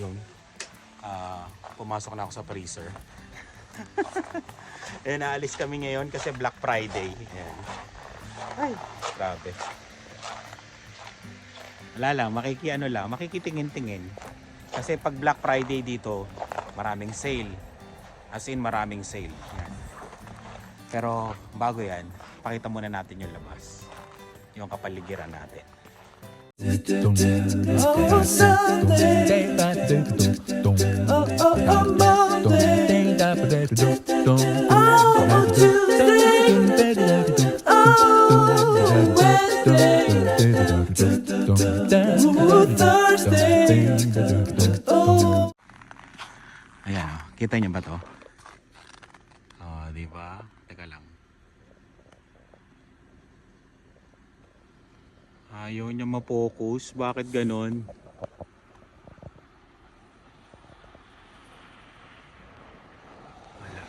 Yung, ah, pumasok na ako sa freezer. eh, naalis kami ngayon kasi Black Friday. Ayan. Ay, grabe. Wala lang, makiki ano lang, makikitingin-tingin. Kasi pag Black Friday dito, maraming sale. As in, maraming sale. Yan. Pero bago yan, pakita muna natin yung labas. Yung kapaligiran natin. Oh, Sunday. Oh, oh, oh, Monday. Oh, Tuesday. Wednesday. Thursday. Oh. Ayan, kita niyo ba to? Oh, di ba? Teka lang. Ayaw niya ma-focus. Bakit ganon? Wala.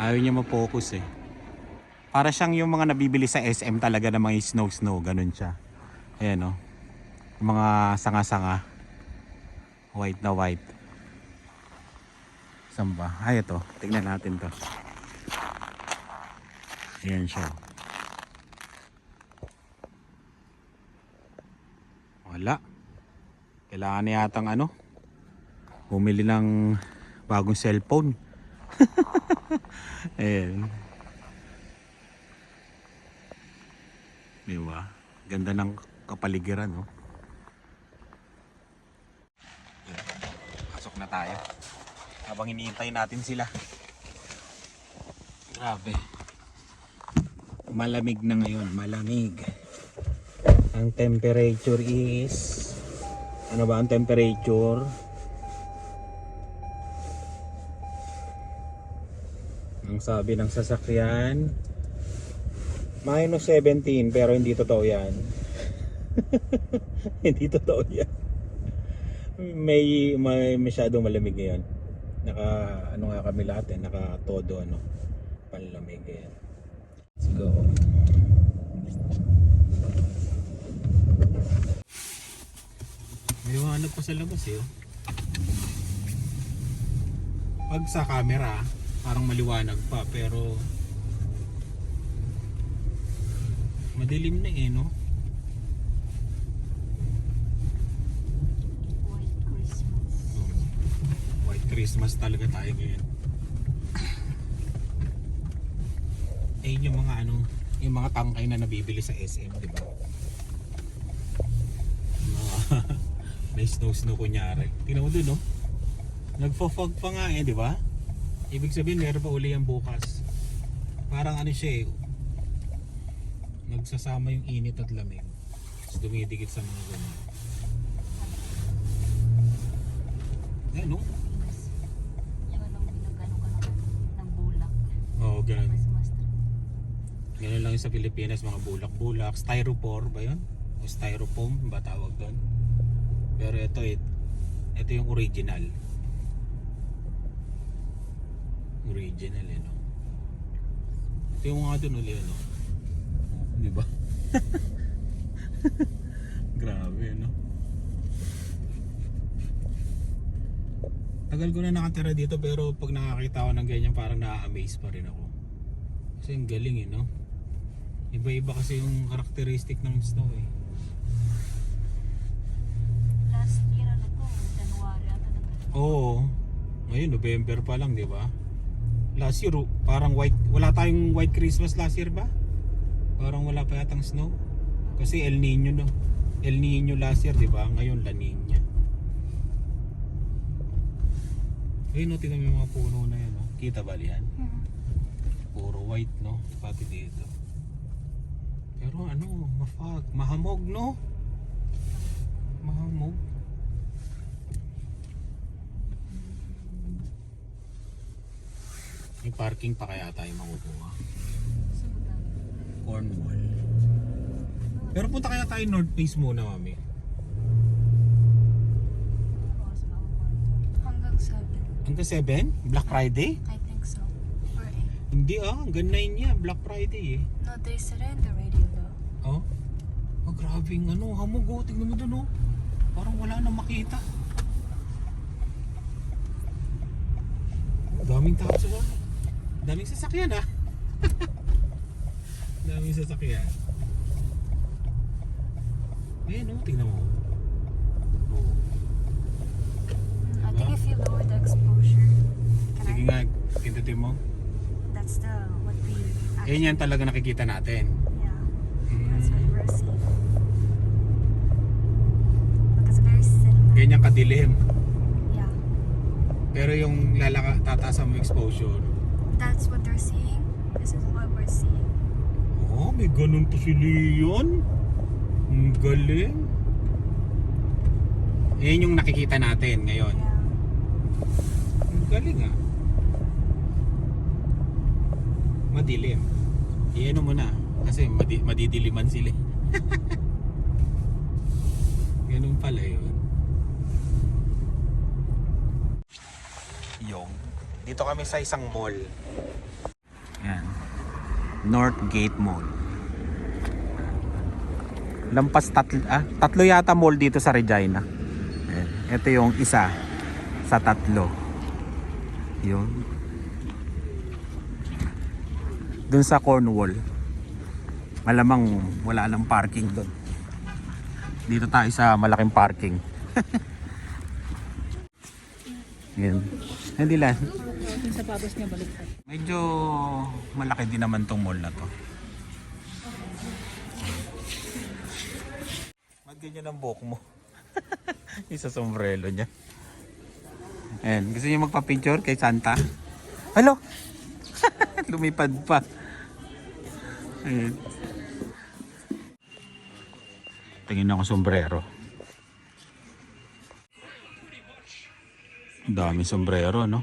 Ayaw niya ma-focus eh. Para siyang yung mga nabibili sa SM talaga na mga snow-snow. Ganon siya. Ayan oh. Yung mga sanga-sanga. White na white. Saan ba? Ay, ito. Tingnan natin to. Ayan siya. Wala. Kailangan na yatang ano, bumili ng bagong cellphone. Ayan. Di ba? Ganda ng kapaligiran, no? Pasok na tayo. Habang iniintay natin sila. Grabe. Malamig na ngayon, malamig. Ang temperature is ano ba ang temperature? Ang sabi ng sasakyan minus 17 pero hindi totoo yan. hindi totoo yan. May, may masyado malamig ngayon. Naka ano nga kami lahat eh, naka todo ano panlamig ngayon. Let's go. Liwanag pa sa labas eh. oh. Pag sa camera, parang maliwanag pa pero madilim na eh no. White Christmas. White Christmas talaga tayo ngayon. Eh yung mga ano, yung mga tangkay na nabibili sa SM, di ba? Mga may snow-snow kunyari. Tingnan mo dun, no? Nagfo-fog pa nga eh, di ba? Ibig sabihin, meron pa uli yan bukas. Parang ano siya eh, nagsasama yung init at lamig. Tapos dumidikit sa mga ganyan. Yan, no? Oo, ganun. Christmas tree. Ganun lang yung sa Pilipinas, mga bulak-bulak. Styrofoam ba yun? O styrofoam ba tawag doon? Pero ito, it, ito yung original. Original, eh, no? Ito yung mga doon uli, no? Di ba? Grabe, no? Tagal ko na nakatira dito pero pag nakakita ko ng ganyan parang na-amaze pa rin ako. Kasi ang galing eh, no? Iba-iba kasi yung karakteristik ng snow eh. Last year, ano to, January ata nag Oo. Ngayon, November pa lang, di ba? Last year, parang white, wala tayong white Christmas last year ba? Parang wala pa yatang snow. Kasi El Nino, no? El Nino last year, di ba? Ngayon, La Nina. Ayun, no, tingnan mo yung mga puno na yan, no? Kita ba yan? Puro white, no? Pati dito. Pero ano, mafag, mahamog, no? Mahamog. May parking pa kaya tayo makukuha. Cornwall. Pero punta kaya tayo North Face muna, mami. Hanggang 7. Hanggang 7? Black Friday? I think so. Or 8. Hindi ah, hanggang 9 yan. Black Friday eh. No, they the radio though. Oh? Oh, grabe yung ano, hamog oh. Tingnan mo dun oh. Parang wala na akong makita. Daming tao sa baba. Daming sasakyan ah. Daming sasakyan. Ayan oh, tingnan mo. Oh. I think if you lower the exposure, can Sige I? nga, pindutin mo. That's the what we Ayan actually. yan talaga nakikita natin. Yeah, that's what we're seeing. Look, it's very cinema. Ganyan kadilim. Yeah, Pero yung lalaka, tataas mo exposure. That's what they're seeing. This is what we're seeing. Oh, may ganun pa si Leon. Ang galing. Yan yung nakikita natin ngayon. Yeah. Ang galing ah. Madilim. Iyan mo na. Kasi madi madidiliman sila. eh. Ganun pala yun. Yung. Dito kami sa isang mall. Yan. Northgate Mall. Lampas tatlo, ah, tatlo yata mall dito sa Regina. Ayan. Ito yung isa sa tatlo. Yun. Dun sa Cornwall. Malamang wala lang parking doon. Dito tayo sa malaking parking. Yan. Hindi lang. Yung sapatos niya baliktad. Medyo malaki din naman tong mall na to. Ba't ganyan ang buhok mo? Isa sombrero niya. Ayan, gusto niyo magpa-picture kay Santa? Hello? Lumipad pa. Ayan. Tingin ako sombrero. Dami sombrero, no?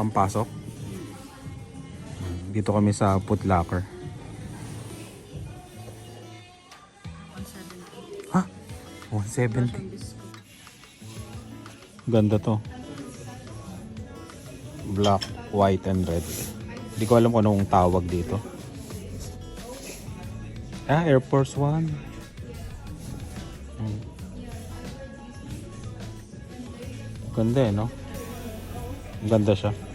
Pampasok. Dito kami sa Foot Locker. Ha? 170. Ganda to. Black, white, and red. Hindi ko alam kung anong tawag dito. Ah, Air Force One. Hmm. Ganda eh, no? Ganda siya.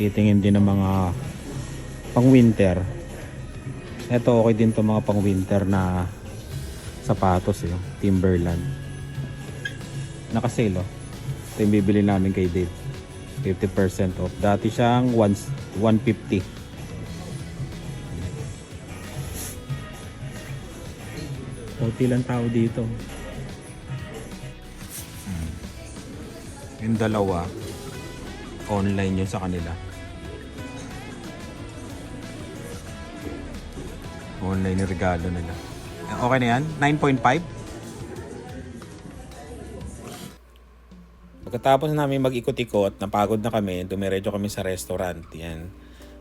Titingin din ng mga pang winter. Ito okay din to mga pang winter na sapatos eh. Timberland. Nakasale oh. Ito yung bibili namin kay Dave. 50% off. Dati siyang 1 150. Kunti lang tao dito. Yung dalawa, online yun sa kanila. Online yung regalo nila. Okay na yan? 9.5? Pagkatapos namin mag-ikot-ikot, napagod na kami, dumiretso kami sa restaurant. Yan.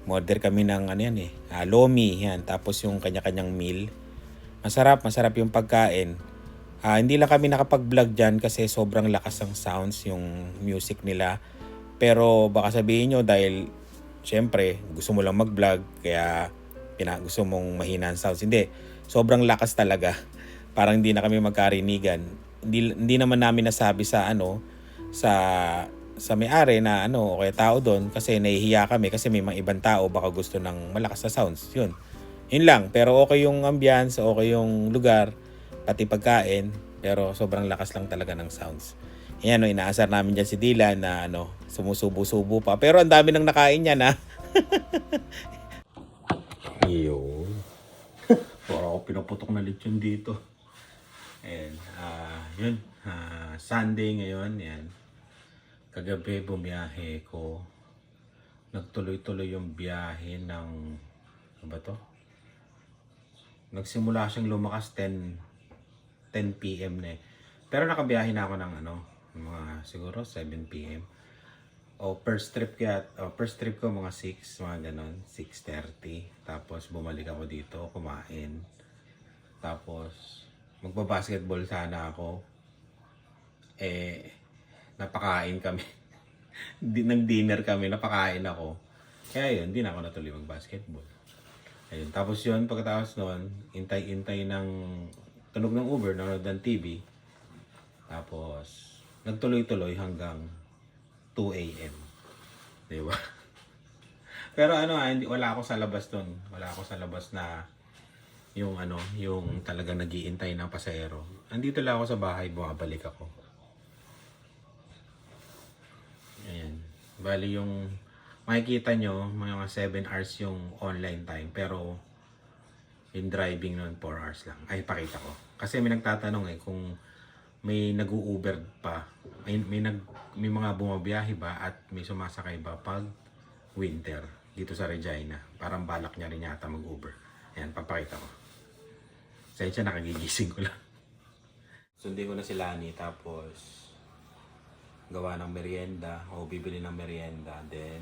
Order kami ng ano yan eh, ah, lomi. Yan. Tapos yung kanya-kanyang meal. Masarap, masarap yung pagkain. Ah, hindi lang kami nakapag-vlog dyan kasi sobrang lakas ng sounds yung music nila. Pero baka sabihin nyo dahil syempre gusto mo lang mag-vlog kaya pina, gusto mong mahina ang sounds. Hindi, sobrang lakas talaga. Parang hindi na kami magkarinigan. Hindi, hindi naman namin nasabi sa ano sa sa may-ari na ano o kaya tao doon kasi nahihiya kami kasi may mga ibang tao baka gusto ng malakas na sounds. Yun. Yun lang. Pero okay yung ambience, okay yung lugar pati pagkain, pero sobrang lakas lang talaga ng sounds. Yan, no, inaasar namin dyan si Dylan na ano, sumusubo-subo pa. Pero ang dami nang nakain niya na. Yun. Para ako pinaputok na lechon dito. And, ah, yun. Ah, Sunday ngayon, yan. Kagabi bumiyahe ko. Nagtuloy-tuloy yung biyahe ng, ano ba to? Nagsimula siyang lumakas 10 10 p.m. na eh. Pero nakabiyahe na ako ng ano, mga siguro 7 p.m. O first trip kaya, o first trip ko mga 6, mga ganon, 6.30. Tapos bumalik ako dito, kumain. Tapos magbabasketball sana ako. Eh, napakain kami. Di, nag-dinner kami, napakain ako. Kaya yun, di na ako natuloy mag-basketball. Ayun. Tapos yun, pagkatapos nun, intay-intay ng tunog ng Uber, nanonood ng TV. Tapos, nagtuloy-tuloy hanggang 2 a.m. Di ba? Pero ano, ah, hindi, wala ako sa labas nun. Wala ako sa labas na yung ano, yung talaga nagiintay ng pasahero. Andito lang ako sa bahay, bumabalik ako. Ayan. Bali yung makikita nyo, mga 7 hours yung online time. Pero yung driving nun 4 hours lang. Ay, pakita ko. Kasi may nagtatanong eh kung may nag-u-Uber pa. May, may, nag, may mga bumabiyahe ba at may sumasakay ba pag winter dito sa Regina. Parang balak niya rin yata mag-Uber. Ayan, papakita ko. Sa siya nakagigising ko lang. Sundin ko na si Lani tapos gawa ng merienda o bibili ng merienda then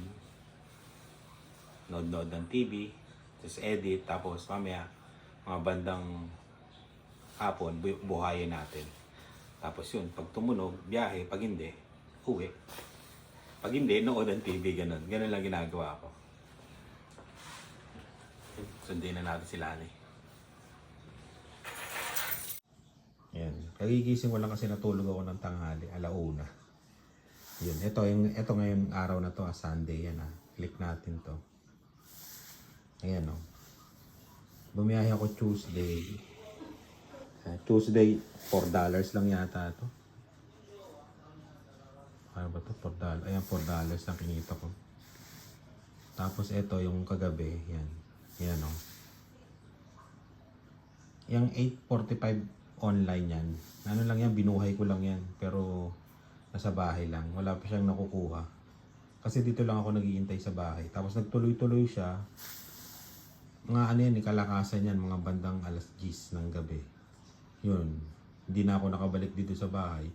nod-nod ng TV tapos edit tapos mamaya mga bandang hapon bu- buhayin natin tapos yun pag tumunog biyahe pag hindi uwi pag hindi nood ng TV ganun ganun lang ginagawa ko sundin na natin sila ni yan kagigising ko lang kasi natulog ako ng tanghali alauna yun, ito, yung, ito ngayon araw na to, ah, Sunday, yan ah. Click natin to. Ayan oh. Bumiyahe ako Tuesday. Ah, Tuesday, $4 lang yata to. Ano ba to? $4. Ayan, $4 lang kinita ko. Tapos ito, yung kagabi, yan. Yan oh. Yung 8.45 online yan. Ano lang yan, binuhay ko lang yan. Pero nasa bahay lang. Wala pa siyang nakukuha. Kasi dito lang ako naghihintay sa bahay. Tapos nagtuloy-tuloy siya. Mga ano yan, eh, kalakasan yan, mga bandang alas 10 ng gabi. Yun. Hindi na ako nakabalik dito sa bahay.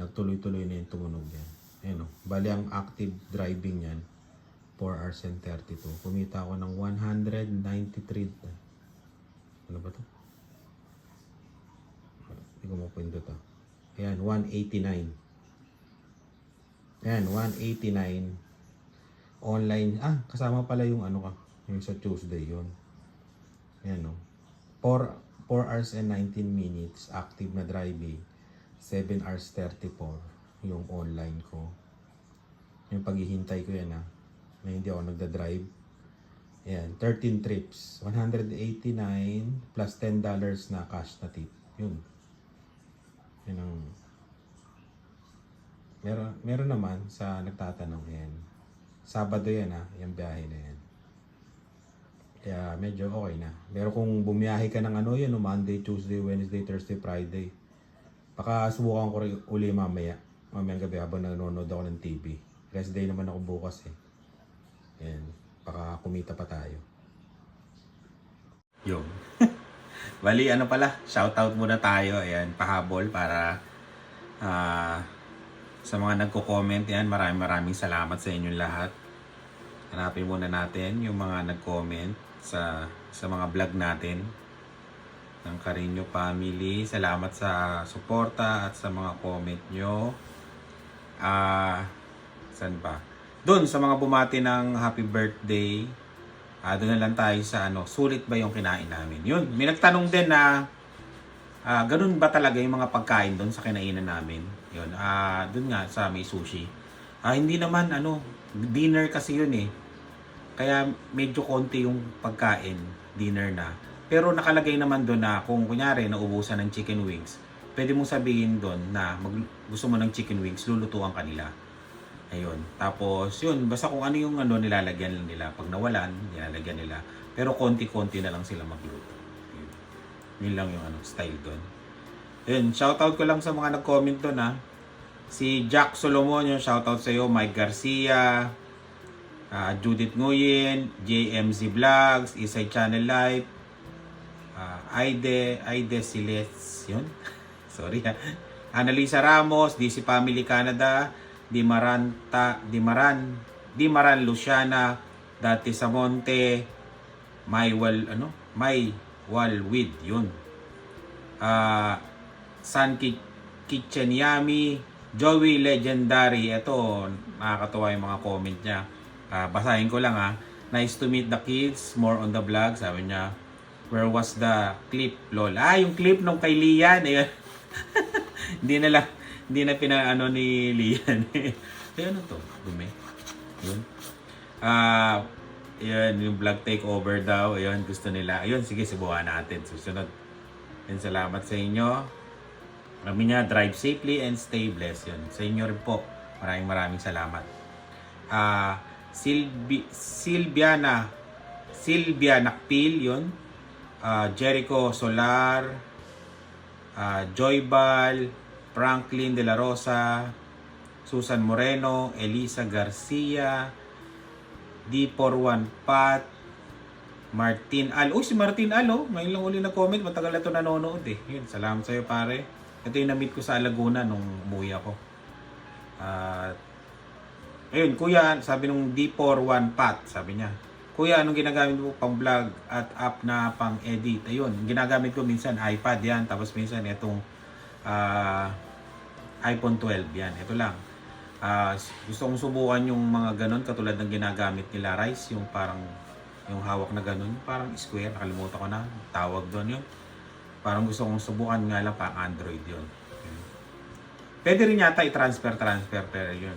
Nagtuloy-tuloy na yung tumunog yan. Ayan o. Bali ang active driving yan. 4 hours and 32. Kumita ako ng 193. Ano ba to? Hindi ko mapunto to. Ayan, 189. Ayan, 189. Online. Ah, kasama pala yung ano ka. Yung sa Tuesday yun. Ayan no. 4, 4 hours and 19 minutes active na driving. 7 hours 34 yung online ko. Yung paghihintay ko yan ah. Na hindi ako nagda-drive. Ayan, 13 trips. 189 plus $10 na cash na tip. Yun. Yun ang Meron, meron naman sa nagtatanong yan. Sabado yan ha, yung biyahe na yan. Kaya medyo okay na. Pero kung bumiyahe ka ng ano yan, no, Monday, Tuesday, Wednesday, Thursday, Friday, baka subukan ko uli mamaya. Mamayang gabi habang nanonood ako ng TV. Rest day naman ako bukas eh. Yan. Baka kumita pa tayo. Yung. Bali, ano pala, shoutout muna tayo. Ayan, pahabol para ah sa mga nagko-comment yan, maraming maraming salamat sa inyong lahat. Hanapin muna natin yung mga nag-comment sa sa mga vlog natin ng Carino family. Salamat sa suporta at sa mga comment nyo. Ah, saan ba? Doon sa mga bumati ng happy birthday. Ah, doon na lang tayo sa ano, sulit ba yung kinain namin? Yun, may nagtanong din na Ah, ganun ba talaga yung mga pagkain doon sa kinainan namin? Yun, ah, doon nga sa may sushi. Ah, hindi naman ano, dinner kasi yun eh. Kaya medyo konti yung pagkain, dinner na. Pero nakalagay naman doon na kung kunyari naubusan ng chicken wings, pwede mong sabihin doon na mag, gusto mo ng chicken wings, lulutuan kanila. Ayun. Tapos, yun, basta kung ano yung ano nilalagyan nila. Pag nawalan, nilalagyan nila. Pero konti-konti na lang sila magluto. Yun. Yun lang yung ano, style doon. Yun, shoutout ko lang sa mga nag-comment doon ha. Si Jack Solomon, yung shoutout sa iyo, Mike Garcia, ah, Judith Nguyen, JMZ Vlogs, Isay Channel Life, ah, Aide, Aide Silets, yun. Sorry ha. Annalisa Ramos, DC Family Canada, Dimaranta, Dimaran, Dimaran Luciana, Dati Samonte, Maywal, ano? May Walwid, yun. Ah, San Ki- Kitchen Yummy, Joey Legendary, ito, nakakatuwa yung mga comment niya. Ah, basahin ko lang ah. Nice to meet the kids. More on the vlog. Sabi niya, where was the clip, lol? Ah, yung clip nung kay Lian. Ayun. hindi na lang, hindi na pinaano ni Lian. Ay, ano to? Dumi. Yun. Ah, yun, yung vlog takeover daw. Ayun, gusto nila. Ayun, sige, subukan natin. Susunod. Yan, salamat sa inyo. Kami niya, drive safely and stay blessed. Yun. Sa inyo rin po. Maraming maraming salamat. Ah, Silvi, Silviana Silvia Nakpil, yun. Ah, Jericho Solar, ah, Joybal, Franklin De La Rosa, Susan Moreno, Elisa Garcia, D41 Pat, Martin Al. Uy, si Martin Al, oh. Ngayon lang uli na-comment. Matagal na ito nanonood eh. Yun, salamat sa'yo pare. Ito yung na-meet ko sa Laguna nung umuwi ako. At, ayun, kuya, sabi nung D41 Pat, sabi niya. Kuya, anong ginagamit mo pang vlog at app na pang edit? Ayun, ginagamit ko minsan iPad yan. Tapos minsan itong ah, iPhone 12 yan. Ito lang. Ah, gusto kong subukan yung mga ganon katulad ng ginagamit nila Rice, yung parang yung hawak na ganon, parang square, nakalimutan ko na, tawag doon yun. Parang gusto kong subukan nga lang pang Android. Yun. Pwede rin yata i-transfer, transfer, pero yun.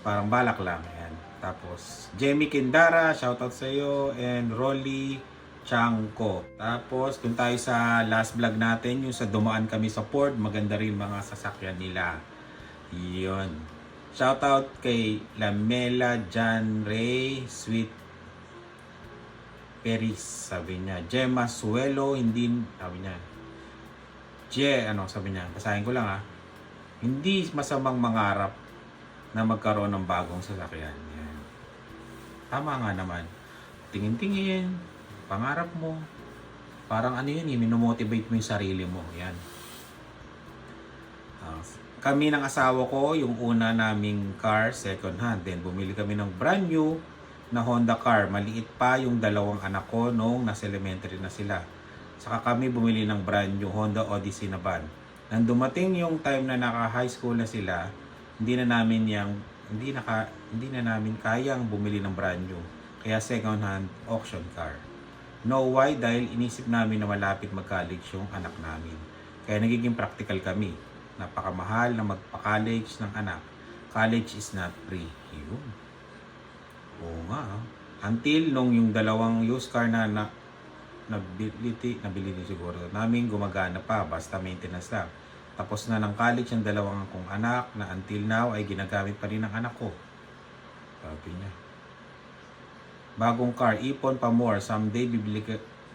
Parang balak lang. Yan. Tapos, Jamie Kindara, shoutout sa iyo, and Rolly Changko. Tapos, kung tayo sa last vlog natin, yung sa dumaan kami sa port, maganda rin mga sasakyan nila. Yun. Shoutout kay Lamela John Ray, Sweet Peris, sabi niya. Gemma Suelo, hindi, sabi niya. Je, ano, sabi niya, basahin ko lang ah. Hindi masamang mangarap na magkaroon ng bagong sasakyan. Yan. Tama nga naman. Tingin-tingin, pangarap mo. Parang ano yun, eh, minomotivate mo yung sarili mo. Yan. Ah, kami ng asawa ko, yung una naming car, second hand. Then bumili kami ng brand new na Honda car. Maliit pa yung dalawang anak ko nung nasa elementary na sila. Saka kami bumili ng brand new Honda Odyssey na van. Nang dumating yung time na naka high school na sila, hindi na namin yung hindi naka hindi na namin kayang bumili ng brand new. Kaya second hand auction car. No why dahil inisip namin na malapit mag-college yung anak namin. Kaya nagiging practical kami. Napakamahal na magpa-college ng anak. College is not free. Yun. Oo nga. ah. Until nung yung dalawang used car na, na nabili, nabili din siguro namin gumagana pa basta maintenance lang. Tapos na ng college ang dalawang kong anak na until now ay ginagamit pa rin ng anak ko. Sabi niya. Bagong car, ipon pa more. Someday bibili,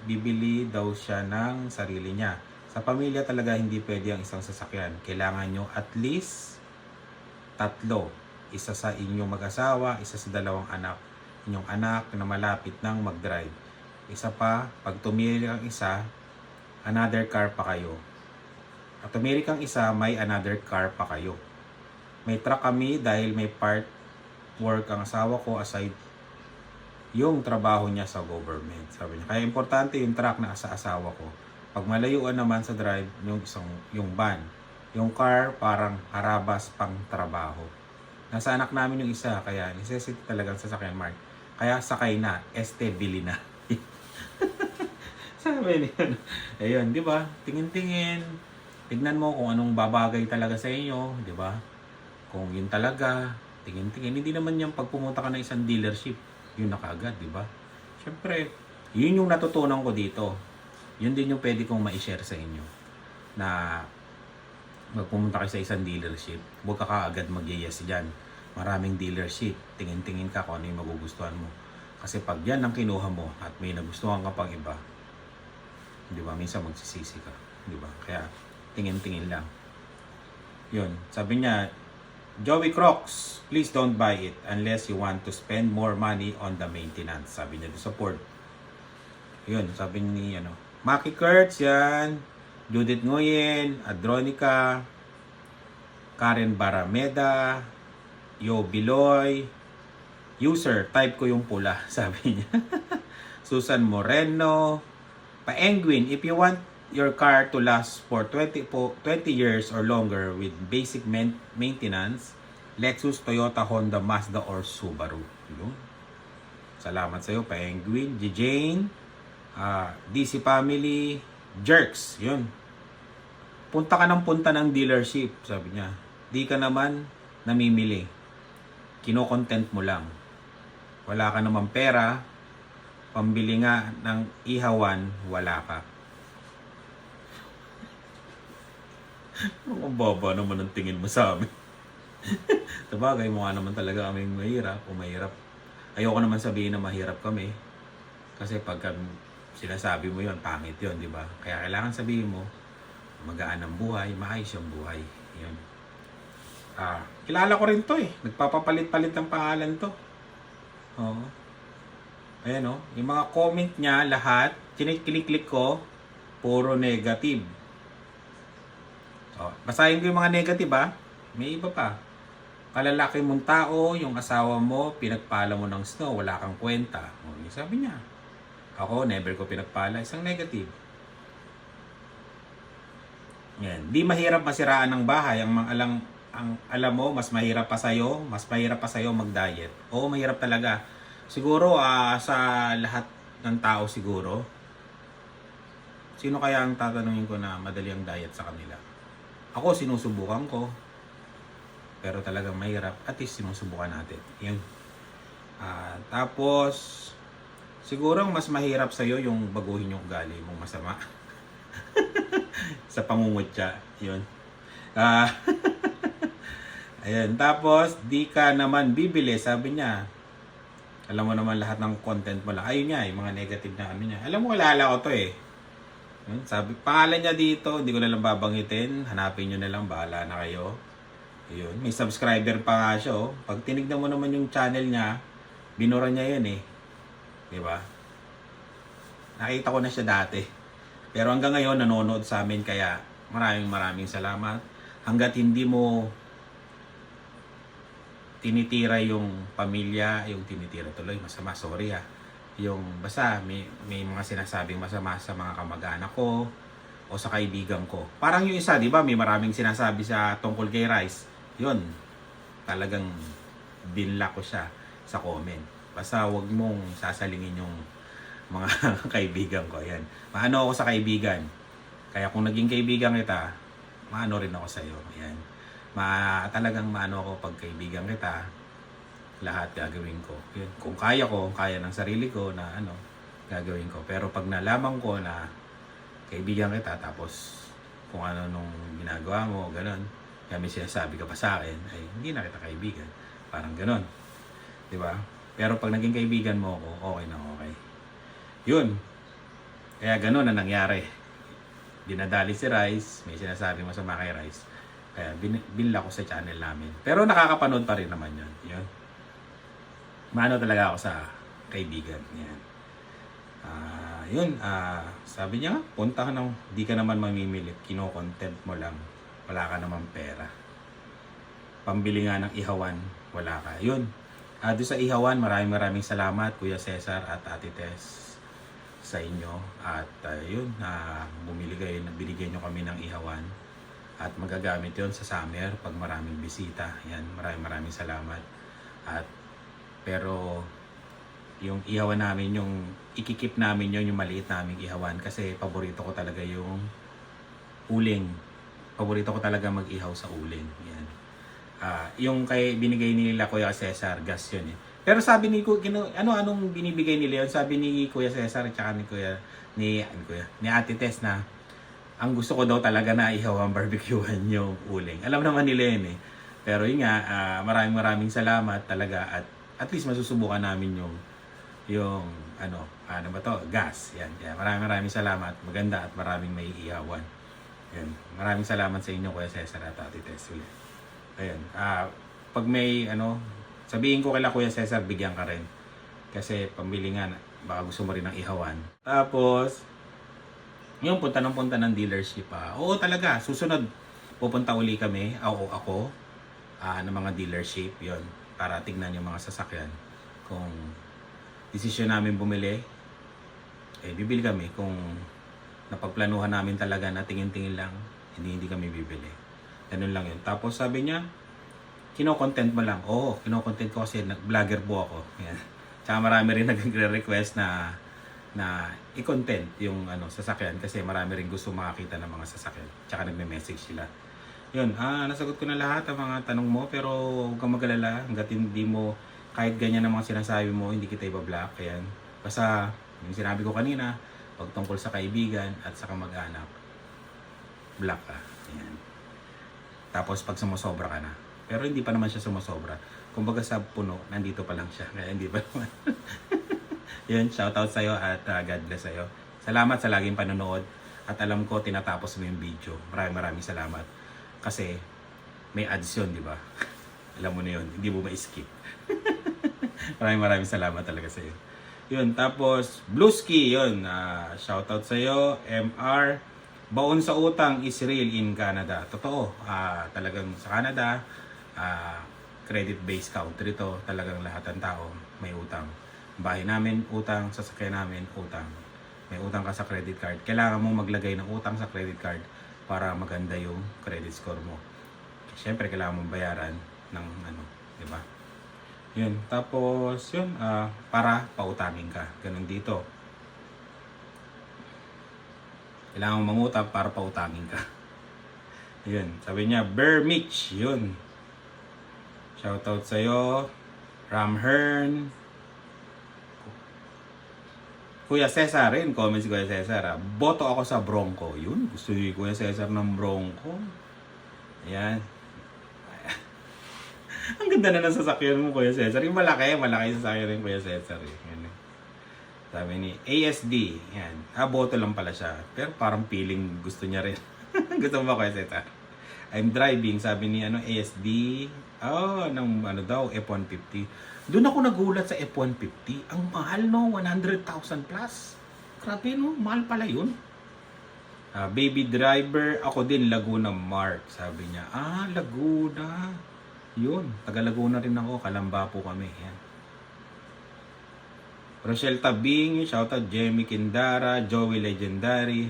bibili daw siya ng sarili niya. Sa pamilya talaga hindi pwede ang isang sasakyan. Kailangan nyo at least tatlo. Isa sa inyong mag-asawa, isa sa dalawang anak. Inyong anak na malapit nang mag-drive. Isa pa, pag tumili ang isa, another car pa kayo. At tumili kang isa, may another car pa kayo. May truck kami dahil may part work ang asawa ko aside yung trabaho niya sa government. Sabi niya, kaya importante yung truck na sa asawa ko. Pag malayuan naman sa drive, yung isang yung van. Yung car parang harabas pang trabaho. Nasa anak namin yung isa, kaya necessity talagang sasakyan, Mark. Kaya sakay na, este bili na. Sabi niya, ayun, di ba? Tingin-tingin. Tignan mo kung anong babagay talaga sa inyo, di ba? Kung yun talaga, tingin-tingin. Hindi naman yung pag pumunta ka ng isang dealership, yun na kaagad, di ba? Siyempre, yun yung natutunan ko dito. Yun din yung pwede kong ma-share sa inyo. Na magpumunta kayo sa isang dealership, huwag ka kaagad mag-yes dyan. Maraming dealership, tingin-tingin ka kung ano yung magugustuhan mo. Kasi pag yan ang kinuha mo at may nagustuhan ka pang iba, di ba, minsan magsisisi ka. Di ba? Kaya tingin-tingin lang. Yun, sabi niya, Joey Crocs, please don't buy it unless you want to spend more money on the maintenance. Sabi niya, the support. Yun, sabi ni, ano, Maki Kurtz, yan. Judith Nguyen, Adronica, Karen Barameda, Yo Biloy, user, type ko yung pula, sabi niya. Susan Moreno, Pa-Engwin, if you want your car to last for 20, po, 20 years or longer with basic main- maintenance, Lexus, Toyota, Honda, Mazda, or Subaru. Yun. Salamat sa iyo, Penguin, Jane, ah, DC Family, Jerks. Yun. Punta ka ng punta ng dealership, sabi niya. Di ka naman namimili. Kino-content mo lang. Wala ka naman pera, pambili nga ng ihawan, wala ka. Ang baba naman ang tingin mo sa amin. Sabagay, mukha naman talaga kaming mahirap o mahirap. Ayoko naman sabihin na mahirap kami. Kasi pagka sinasabi mo yon pangit yon di ba? Kaya kailangan sabihin mo, magaan ang buhay, maayos yung buhay. Yun. Ah, kilala ko rin to eh. Nagpapapalit-palit ng pangalan to. Oo. Ayan o. Yung mga comment niya, lahat, kiniklik ko, puro negative. Oh, basahin ko yung mga negative ha. May iba pa. Kalalaki mong tao, yung asawa mo, pinagpala mo ng snow, wala kang kwenta. O, yung sabi niya. Ako, never ko pinagpala. Isang negative. Yan. Di mahirap masiraan ng bahay. Ang, mga alang, ang alam mo, mas mahirap pa sa'yo, mas mahirap pa sa'yo mag-diet. Oo, mahirap talaga. Siguro, ah, sa lahat ng tao siguro, sino kaya ang tatanungin ko na madali ang diet sa kanila? Ako, sinusubukan ko. Pero talagang mahirap. At least sinusubukan natin. Yun. Ah, tapos, siguro mas mahirap sa'yo yung baguhin yung ugali mong masama. sa pangungutya. Yun. Ah, Ayan. Tapos, di ka naman bibili. Sabi niya, alam mo naman lahat ng content mo lang. Ayun niya, yung mga negative na ano niya. Alam mo, alala ko to eh. Yun, sabi, pangalan niya dito, hindi ko na lang babanggitin. Hanapin niyo na lang, bahala na kayo. Yun, may subscriber pa nga siya oh. Pag tinignan mo naman yung channel niya, binura niya yun eh. Di ba? Nakita ko na siya dati. Pero hanggang ngayon, nanonood sa amin, kaya maraming maraming salamat. Hanggat hindi mo tinitira yung pamilya, yung tinitira tuloy, masama, sorry ha. Yung basta may, may mga sinasabing masama sa mga kamag-anak ko o sa kaibigan ko. Parang yung isa, di ba, may maraming sinasabi sa tungkol kay Rice. Yun, talagang binla ko siya sa comment. Basta wag mong sasalingin yung mga kaibigan ko. Yan. Maano ako sa kaibigan. Kaya kung naging kaibigan kita, maano rin ako sa iyo. Yan. Ma talagang maano ako pag kaibigan kita, lahat gagawin ko. Yun. Kung kaya ko, kaya ng sarili ko na ano, gagawin ko. Pero pag nalaman ko na kaibigan kita tapos kung ano nung ginagawa mo, ganun, may sinasabi ka pa sa akin, ay hindi na kita kaibigan. Parang ganun. Di ba? Pero pag naging kaibigan mo ako, okay na okay. Yun. Kaya ganun na nangyari. Dinadali si Rice, may sinasabi masama kay Rice. Kaya bin, binla ko sa channel namin. Pero nakakapanood pa rin naman yun. Yun. Maano talaga ako sa kaibigan. Yan. Ah, yun. Ah, sabi niya, punta ka ng, di ka naman mamimili. Kino-content mo lang. Wala ka naman pera. Pambili nga ng ihawan, wala ka. Yun. Ah, doon sa ihawan, maraming maraming salamat Kuya Cesar at Ate Tess sa inyo. At ah, yun, na bumili kayo, binigyan nyo kami ng ihawan. At magagamit yon sa summer pag maraming bisita. Yan, maraming maraming salamat. At pero yung ihawan namin, yung ikikip namin yon yung maliit naming ihawan kasi paborito ko talaga yung uling. Paborito ko talaga mag-ihaw sa uling. Yan. Ah, yung kay binigay nila Kuya Cesar, gas yun eh. Pero sabi ni Ku- kino, ano anong binibigay nila yun? Sabi ni Kuya Cesar at saka ni Kuya ni, ni Kuya ni Ate Tess na ang gusto ko daw talaga na ihaw ang barbecuehan yung uling. Alam naman nila yun eh. Pero yun nga, ah, maraming maraming salamat talaga at at least masusubukan namin yung yung ano, ano ba to? Gas. Yan. Yan. Maraming maraming salamat. Maganda at maraming may ihawan. Yan. Maraming salamat sa inyo Kuya Cesar at Ate Tess ulit. Ayan. Ah, pag may ano, sabihin ko kay Kuya Cesar, bigyan ka rin. Kasi pambili nga, baka gusto mo rin ng ihawan. Tapos, yung punta ng punta ng dealership pa. Oo talaga, susunod pupunta uli kami, ako ako, ah, ng mga dealership, yon para tignan yung mga sasakyan. Kung desisyon namin bumili, eh bibili kami. Kung napagplanuhan namin talaga na tingin-tingin lang, hindi hindi kami bibili. Ganun lang yun. Tapos sabi niya, kino-content mo lang. Oo, kino-content ko kasi nag-vlogger po ako. Yan. Tsaka marami rin nagre-request na na i-content yung ano sasakyan kasi marami rin gusto makakita ng mga sasakyan. Tsaka nagme-message sila. Yun, ah, nasagot ko na lahat ang mga tanong mo pero huwag kang mag-alala hanggat hindi mo kahit ganyan ang mga sinasabi mo, hindi kita ibablock. Ayan. Basta yung sinabi ko kanina, pag tungkol sa kaibigan at sa kamag-anak, block ka. Ayan. Tapos pag sumusobra ka na. Pero hindi pa naman siya sumusobra. Kumbaga sa puno, nandito pa lang siya. Kaya hindi pa naman. Yun, shoutout sa'yo at uh, God bless sa'yo. Salamat sa laging panonood. At alam ko, tinatapos mo yung video. Maraming maraming salamat. Kasi, may ads yun, di ba? alam mo na yun. Hindi mo ma-skip. maraming maraming salamat talaga sa'yo. Yun, tapos, Blueski, yun. Uh, shoutout sa'yo. MR. Baon sa utang is real in Canada. Totoo. ah talagang sa Canada, ah, credit-based country to. Talagang lahat ng tao may utang. Bahay namin, utang. Sasakyan namin, utang. May utang ka sa credit card. Kailangan mo maglagay ng utang sa credit card para maganda yung credit score mo. Siyempre, kailangan mong bayaran ng ano, di ba? Yun. Tapos, yun, ah, para pautangin ka. Ganun dito. Kailangan mong mangutang para pautangin ka. Yun. Sabi niya, Bear Mitch. Yun. Shoutout sa'yo. Ram Hearn. Kuya Cesar rin. Comment si Kuya Cesar. ah. Boto ako sa Bronco. Yun. Gusto ni Kuya Cesar ng Bronco. Ayan. Ang ganda na ng sasakyan mo, Kuya Cesar. Yung malaki, malaki yung sasakyan rin, Kuya Cesar. Eh. Yan, eh. Sabi ni ASD. Yan. Ah, boto lang pala siya. Pero parang feeling gusto niya rin. gusto mo ba, Kuya Cesar? I'm driving, sabi ni ano, ASD. Oh, ng ano daw, F-150. Doon ako nagulat sa F-150. Ang mahal, no? 100,000 plus. Grabe, no? Mahal pala yun. Ah, baby driver, ako din Laguna Mark, sabi niya. Ah, Laguna. Yun, taga Laguna rin ako, Kalamba po kami. Yan. Rochelle Tabing, shoutout Jamie Kindara, Joey Legendary,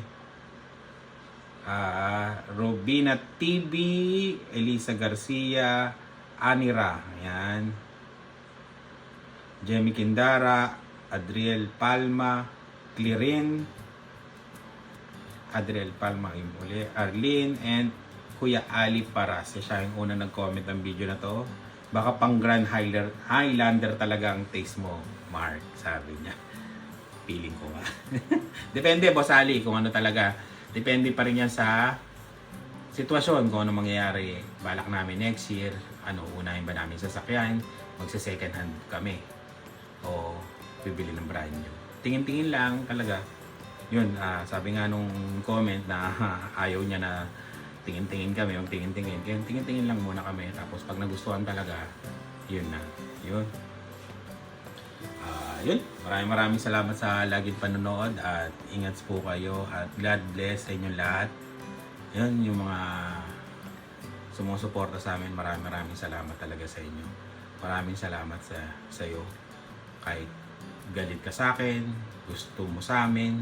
ah Robina TV, Elisa Garcia, Anira, yan. Jamie Kindara, Adriel Palma, Clirin, Adriel Palma yung uli, Arlene, and Kuya Ali Paras. Siya yung una nag-comment ng video na to. Baka pang Grand Highlander, Highlander talaga ang taste mo, Mark, sabi niya. Feeling ko nga. Depende, Boss Ali, kung ano talaga. Depende pa rin yan sa sitwasyon, kung ano mangyayari. Balak namin next year, ano, unahin ba namin sasakyan, magsa-second hand kami. O bibili ng brand new. Tingin-tingin lang talaga. Yun, ah, sabi nga nung comment na ayaw niya na tingin-tingin kami, yung tingin-tingin. Kaya tingin-tingin lang muna kami. Tapos pag nagustuhan talaga, yun na. Yun. Ah, yun. Maraming maraming salamat sa laging panonood at ingat po kayo at God bless sa inyong lahat. Yun, yung mga sumusuporta sa amin, maraming maraming salamat talaga sa inyo. Maraming salamat sa sa iyo. Kahit galit ka sa akin, gusto mo sa amin,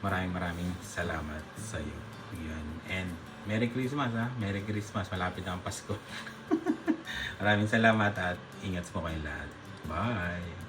maraming maraming salamat sa iyo. Yun. And Merry Christmas ha. Merry Christmas. Malapit na ang Pasko. maraming salamat at ingat po kayong lahat. Bye!